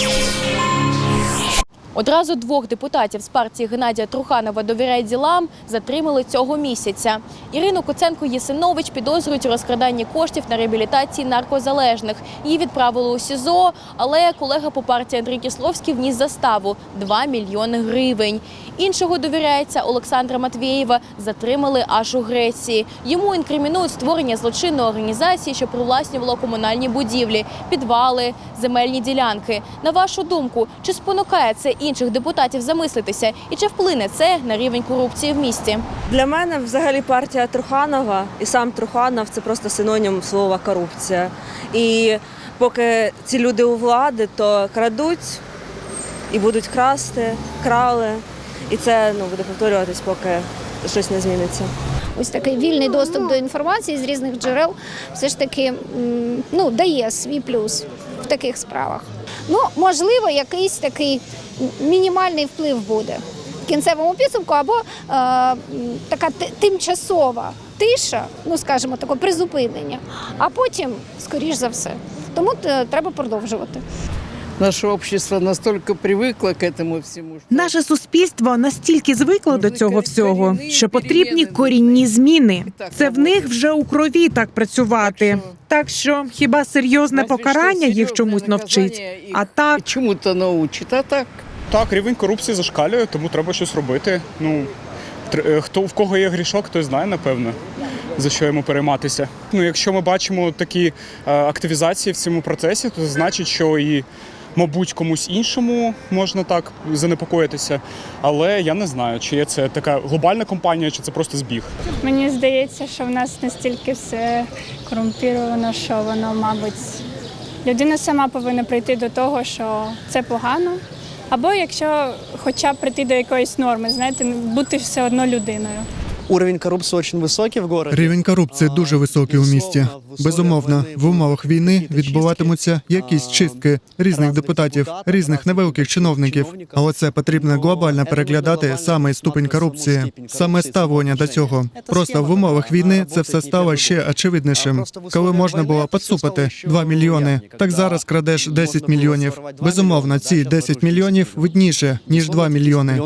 Peace. Одразу двох депутатів з партії Геннадія Труханова «Довіряй ділам затримали цього місяця. Ірину Куценко Єсинович підозрюють у розкраданні коштів на реабілітації наркозалежних. Її відправили у СІЗО, але колега по партії Андрій Кісловський вніс заставу 2 мільйони гривень. Іншого довіряється Олександра Матвєєва затримали аж у Греції. Йому інкримінують створення злочинної організації, що привласнювала комунальні будівлі, підвали, земельні ділянки. На вашу думку, чи спонукає це інших депутатів замислитися, і чи вплине це на рівень корупції в місті? Для мене взагалі партія Труханова і сам Труханов це просто синонім слова корупція. І поки ці люди у влади, то крадуть і будуть красти, крали. І це ну, буде повторюватись, поки щось не зміниться. ось такий вільний доступ до інформації з різних джерел все ж таки ну, дає свій плюс таких справах. Ну, можливо, якийсь такий мінімальний вплив буде в кінцевому підсумку, або е, така тимчасова тиша, ну скажімо, таке призупинення, а потім, скоріш за все. Тому е, треба продовжувати. Наше общество настолько привыкло к этому всему, что Наше суспільство настільки звикло до цього всього, що потрібні корінні зміни. Це в них вже у крові так працювати. Так що хіба серйозне Разве покарання їх чомусь навчить? А так чему-то научит, а так Так, рівень корупції зашкалює, тому треба щось робити. Ну тр- е, хто в кого є грішок, той знає, напевно, за що йому перейматися. Ну, якщо ми бачимо такі е, активізації в цьому процесі, то це значить, що і, мабуть, комусь іншому можна так занепокоїтися. Але я не знаю, чи є це така глобальна компанія, чи це просто збіг. Мені здається, що в нас настільки все корумпіровано, що воно, мабуть, людина сама повинна прийти до того, що це погано. Або якщо хоча б прийти до якоїсь норми, знаєте, бути все одно людиною. Уровень коррупции очень высокий в городе. Рівень корупції дуже високий у місті. Безумовно, в умовах війни відбуватимуться якісь чистки різних депутатів, різних невеликих чиновників. Але це потрібно глобально переглядати саме ступень корупції, саме ставлення до цього. Просто в умовах війни це все стало ще очевиднішим. Коли можна було підсупити 2 мільйони, так зараз крадеш 10 мільйонів. Безумовно, ці 10 мільйонів видніше ніж 2 мільйони.